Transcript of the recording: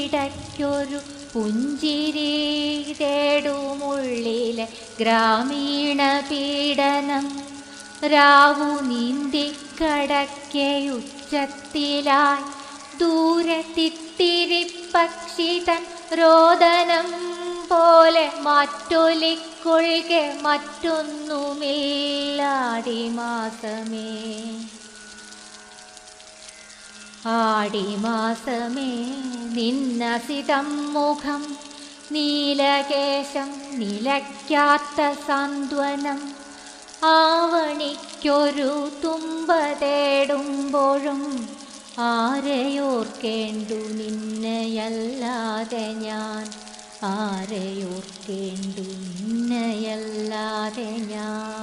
എനിക്കൊരു പുഞ്ചിരി തേടുമുള്ളിലെ ഗ്രാമീണ പീഡനം. രാവു നീന്തിക്കടക്കയുച്ചത്തിലായി ദൂരെ തിത്തിരി പക്ഷി തൻ രോദനം പോലെ മറ്റൊലിക്കൊഴികെ മറ്റൊന്നുമില്ലാടി മാസമേ. ആടിമാസമേ നിന്നസിതം മുഖം നീലകേശം നിലയ്ക്കാത്ത സാന്ത്വനം. ആവണിക്കൊരു തുമ്പ തേടുമ്പോഴും ആരെയോർക്കേണ്ടു നിന്നയല്ലാതെ ഞാൻ? ആരെയോർക്കേണ്ടു നിന്നയല്ലാതെ ഞാൻ?